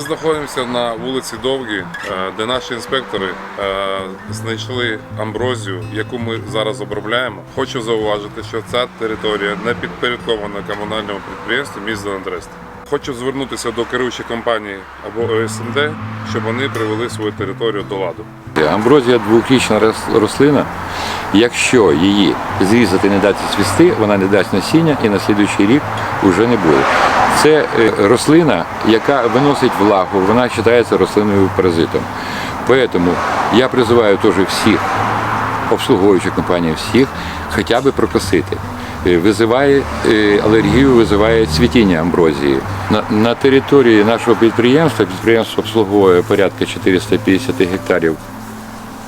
знаходимося на вулиці Довгій, е, де наші інспектори е, знайшли амброзію, яку ми зараз обробляємо. Хочу зауважити, що ця територія не підпорядкована комунальному підприємству міст Зеленодрест. Хочу звернутися до керуючої компанії або ОСМД, щоб вони привели свою територію до ладу. Амброзія двохрічна рослина. Якщо її зрізати, не дати цвісти, вона не дасть насіння і на слідуючий рік вже не буде. Це е, рослина, яка виносить влагу, вона вважається рослинною паразитом. Тому я призиваю теж всіх обслуговуючих компаній, всіх хоча б прокосити. Е, Визиває е, алергію, визиває цвітіння амброзії. На, на території нашого підприємства підприємство обслуговує порядка 450 гектарів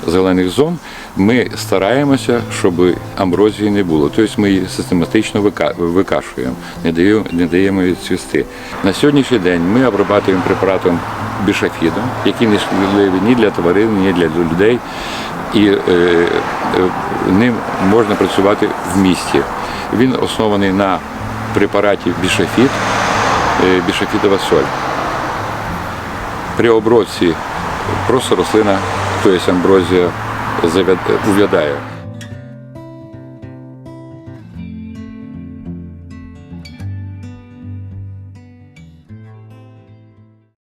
зелених зон. Ми стараємося, щоб амброзії не було. Тобто ми її систематично вика- викашуємо, не даємо, не даємо їй цвісти. На сьогоднішній день ми обрабатуємо препаратом бішафідом, який не шкідливий ні для тварин, ні для людей. І е, е, ним можна працювати в місті. Він оснований на препараті бішафід, е, бішафідова соль. При обробці просто рослина, тобто амброзія, увядає.